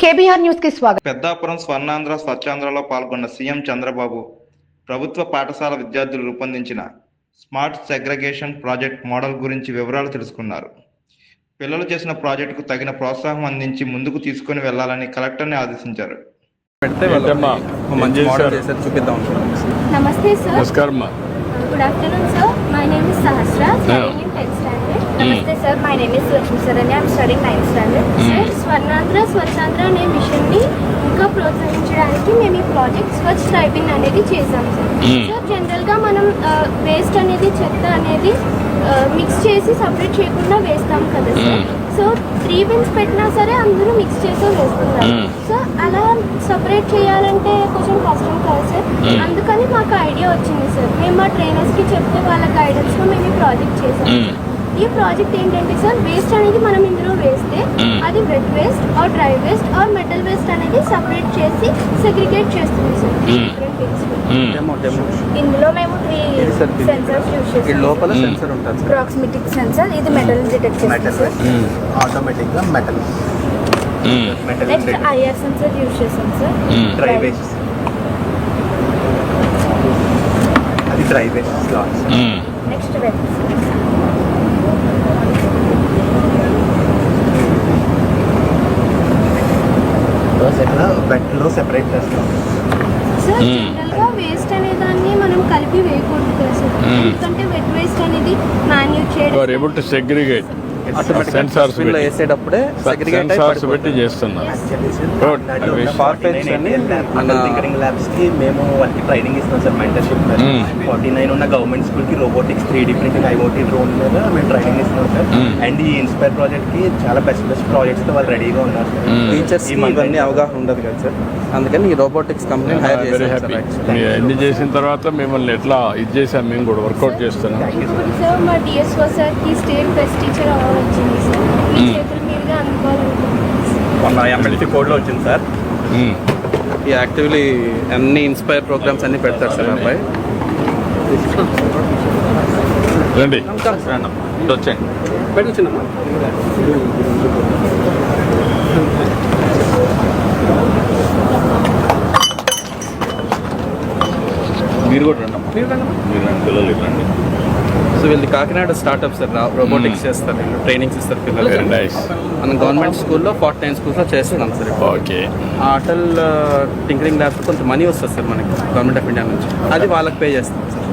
KBR న్యూస్కి స్వాగతం. పెద్దాపురం స్వర్ణాంధ్ర స్వచ్ఛాంధ్రలో పాల్గొన్న సీఎం చంద్రబాబు ప్రభుత్వ పాఠశాల విద్యార్థులు రూపొందించిన స్మార్ట్ సెగ్రగేషన్ ప్రాజెక్ట్ మోడల్ గురించి వివరాలు తెలుసుకున్నారు. పిల్లలు చేసిన ప్రాజెక్టుకు తగిన ప్రోత్సాహం అందించి ముందుకు తీసుకొని వెళ్ళాలని కలెక్టర్ని ఆదేశించారు. నమస్తే సార్. నమస్కారం good afternoon sir my name is Sahasra నమస్తే sir my name is Lakshmi Saranya I'm studying ninth standard sir Swachhandhra అనే మిషన్ని ఇంకా ప్రోత్సహించడానికి మేము ఈ ప్రాజెక్ట్ స్వచ్ఛ టైపింగ్ అనేది చేసాం సార్. సార్ జనరల్గా మనం వేస్ట్ అనేది చెత్త అనేది మిక్స్ చేసి సపరేట్ చేయకుండా వేస్తాం కదా సార్. సో త్రీ బిన్స్ పెట్టినా సరే అందరూ మిక్స్ చేసే వేస్తున్నారు సో అలా సపరేట్ చేయాలంటే కొంచెం కష్టం కదా సార్. అందుకని మాకు ఐడియా వచ్చింది సార్. మేము మా ట్రైనర్స్కి చెప్తే వాళ్ళ గైడెన్స్లో మేము ఈ ప్రాజెక్ట్ చేసాం ఈ ప్రాజెక్ట్ ఏంటంటే సార్ వేస్ట్ అనేది మనం ఇందులో వేస్తే అది wet waste or dry waste or metal waste అనేది సపరేట్ చేసి సెగ్రిగేట్ చేస్తుంది సార్. డెమో డెమో ఇందులో మేము త్రీ ఇది సార్ దీని సెన్సర్స్ యూస్ చేస్తాం లోపల సెన్సర్ ఉంటుంది సార్. ప్రాక్సిమిటిక్ సెన్సర్ ఇది మెటల్ డిటెక్ట్ చేస్తుంది మెటల్ సార్. ఆటోమేటిక్గా metal metal next IR sensor use చేస్తాం సార్. డ్రై వేస్ట్ అది dry waste slots next wet వెట్లో separate చేస్తాం. సార్ జనరల్గా వేస్ట్ అనే దాన్ని మనం కలిపి వేయకూడదు కదా సార్ ఎందుకంటే వెట్ వేస్ట్ అనేది ఆర్ చేయడం able to segregate automatic sensors వేసేటప్పుడే sensors పెట్టి. ల్యాబ్స్కి మేము వాళ్ళకి ట్రైనింగ్ ఇస్తాం సార్ మెంటర్షిప్. ఫార్టీ నైన్ ఉన్న గవర్నమెంట్ స్కూల్కి robotics three D printing IoT drone మీద మేము ట్రైనింగ్ ఇస్తున్నాం సార్. అండ్ ఈ ఇన్స్పైర్ ప్రాజెక్ట్కి చాలా బెస్ట్ బెస్ట్ ప్రాజెక్ట్స్తో వాళ్ళు రెడీగా ఉన్నారు సార్. Mm. టీచర్స్ ఇవన్నీ అవగాహన ఉండదు కదా సార్. అందుకని ఈ రోబోటిక్స్ కంపెనీ హైర్ చేశారు చేసిన తర్వాత మిమ్మల్ని ఎట్లా ఇది చేసాం మేము కూడా వర్కౌట్ చేస్తున్నాం. ఇప్పుడు సార్ మా డిఎస్ఓ సార్కి స్టేట్ బెస్ట్ టీచర్ అవార్డు వచ్చింది సార్. మీ. చేతుల మీదుగా అనుకోవాలనుకుంటున్నాను సార్. మొన్న ఎమ్మెల్సీ కోడ్లో వచ్చింది సార్. ఈ యాక్టివ్లీ అన్ని ఇన్స్పైర్ ప్రోగ్రామ్స్ అన్ని పెడతారు సార్ అబ్బాయి. రండి. వచ్చేయండి. పెట్టించిందమ్మా మీరు కూడా రండి మీరు రండి పిల్లలు రండి. సో వీళ్ళు కాకినాడ స్టార్ట్అప్ సార్ రోబోటిక్స్ చేస్తారు వీళ్ళు ట్రైనింగ్స్ ఇస్తారు నైస్ మనం గవర్నమెంట్ స్కూల్లో ఫార్టీ నైన్ స్కూల్స్లో చేస్తున్నాం సార్. ఓకే ఆ అటల్ టింకరింగ్ ల్యాబ్స్ కొంత మనీ వస్తుంది సార్ మనకి గవర్నమెంట్ ఆఫ్ ఇండియా నుంచి. అది వాళ్ళకి పే చేస్తాం సార్.